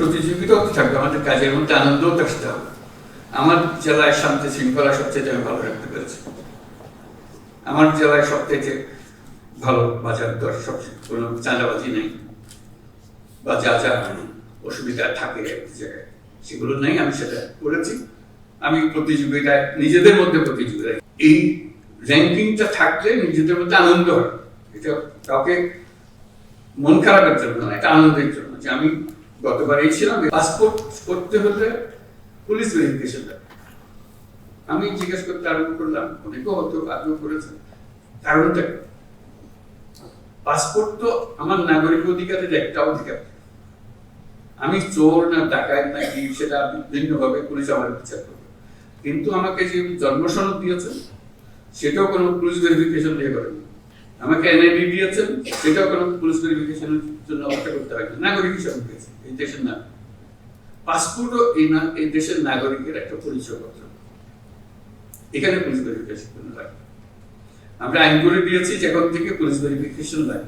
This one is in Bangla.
প্রতিযোগিতাও তো থাকবে, আমাদের কাজের মধ্যে আনন্দও থাকতে হবে। আমার জেলায় শান্তি শৃঙ্খলা সবচেয়ে আমি ভালো রাখতে পেরেছি। আমার জেলায় সবচেয়ে ভালো বাজার দর সবচেয়ে, কোনো চাঁদাবাজি নেই বা যা যা অসুবিধা থাকে এক জায়গায়, সেগুলো নেই, আমি সেটা করেছি আমি প্রতিযোগিতায়, নিজেদের মধ্যে প্রতিযোগিতা এই র্যাঙ্কিংটা থাকলে নিজেদের মধ্যে আনন্দ হয়। এটা কাউকে মন খারাপের জন্য না, এটা আনন্দের জন্য যে আমি গতবারেই ছিলাম পাসপোর্ট করতে হলে পুলিশ ভেরিফিকেশন আমি জিজ্ঞেস করতে আরম্ভ করলাম, অনেকেও হয়তো আগ্রহ কারণটা পাসপোর্ট তো আমার নাগরিক অধিকারের একটা অধিকার। আমি চোর না ডাকাত না কি, সেটা ভিন্নভাবে পুলিশ আমার বিচার করবে। কিন্তু আমাকে যে জন্ম সনদ দিয়েছেন সেটাও কোনো পুলিশ ভেরিফিকেশন দিয়ে করেনি। আমাকে এনআইবি দিয়েছেন সেটাও কোনো পুলিশ ভেরিফিকেশনের জন্য অপেক্ষা করতে হয় নাগরিক হিসাবে দিয়েছে এই দেশের নাগরিক। পাসপোর্টও এই না, এই দেশের নাগরিকের একটা পরিচয়পত্র। এখানে পুলিশ ভেরিফিকেশন লাগবে। আমরা আইন করে দিয়েছি এখন থেকে পুলিশ ভেরিফিকেশন লাগবে।